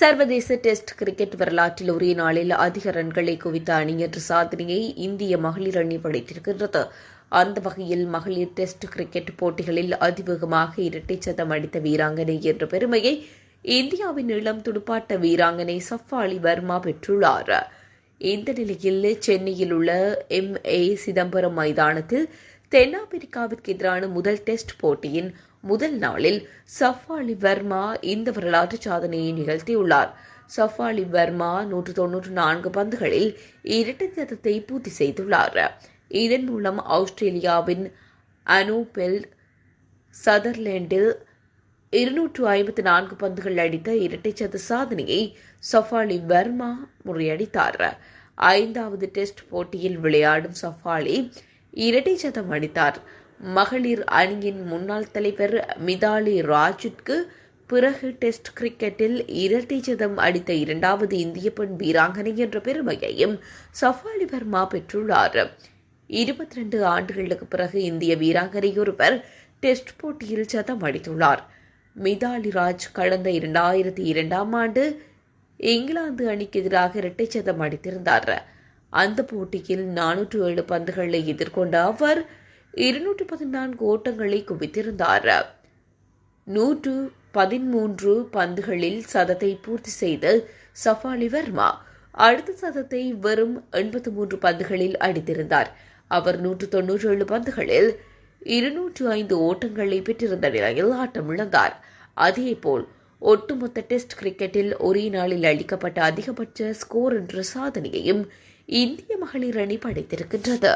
சர்வதேச test cricket வரலாற்றில் ஒரே நாளில் அதிக ரன்களை குவித்த அணி என்ற சாதனையை இந்திய மகளிர் அணி படைத்திருக்கின்றது. அந்த வகையில் மகளிர் டெஸ்ட் கிரிக்கெட் போட்டிகளில் அதிவேகமாக இரட்டை சதம் அடித்த வீராங்கனை என்ற பெருமையை இந்தியாவின் இளம் துடுப்பாட்ட வீராங்கனை சஃபாலி வர்மா பெற்றுள்ளார். இந்த நிலையில் சென்னையில் உள்ள எம் ஏ சிதம்பரம் மைதானத்தில் தென்னாப்பிரிக்காவிற்கு எதிரான முதல் டெஸ்ட் போட்டியின் முதல் நாளில் சஃபாலி வர்மா இந்த வரலாற்று சாதனையை நிகழ்த்தியுள்ளார். சஃபாலி வர்மா நூற்று தொன்னூற்று நான்கு பந்துகளில் இரட்டை சதத்தை பூர்த்தி செய்துள்ளார். இதன் மூலம் ஆஸ்திரேலியாவின் அனூபெல் சதர்லேண்டில் இருநூற்று ஐம்பத்தி நான்கு பந்துகள் அடித்த இரட்டை சத சாதனையை சஃபாலி வர்மா முறியடித்தார். ஐந்தாவது டெஸ்ட் போட்டியில் விளையாடும் சஃபாலி இரட்டை சதம் அடித்தார். மகளிர் அணியின் முன்னாள் தலைவர் மிதாலி ராஜுக்கு பிறகு டெஸ்ட் கிரிக்கெட்டில் இரட்டை சதம் அடித்த இரண்டாவது இந்திய பெண் வீராங்கனை என்ற பெருமையையும் சஃபாலி வர்மா பெற்றுள்ளார். இருபத்தி ரெண்டு ஆண்டுகளுக்கு பிறகு இந்திய வீராங்கனை ஒருவர் டெஸ்ட் போட்டியில் சதம் அடித்துள்ளார். மிதாலி ராஜ் கடந்த இரண்டாயிரத்தி இரண்டாம் ஆண்டு இங்கிலாந்து அணிக்கு எதிராக இரட்டை சதம் அடித்திருந்தார். அந்த போட்டியில் நானூற்று ஏழு பந்துகளை எதிர்கொண்ட அவர் இருநூற்று பதினான்கு ஓட்டங்களை குவித்திருந்தார். நூற்று பதிமூன்று பந்துகளில் சதத்தை பூர்த்தி செய்த சஃபாலி வர்மா அடுத்த சதத்தை வெறும் எண்பத்து மூன்று பந்துகளில் அடித்திருந்தார். அவர் நூற்று தொன்னூற்றி ஏழு பந்துகளில் இருநூற்று ஐந்து ஓட்டங்களை பெற்றிருந்த நிலையில் ஆட்டமிழந்தார். அதேபோல் ஒட்டுமொத்த டெஸ்ட் கிரிக்கெட்டில் ஒரே நாளில் அளிக்கப்பட்ட அதிகபட்ச ஸ்கோர் என்ற சாதனையையும் இந்திய மகளிர் அணி படைத்திருக்கின்றது.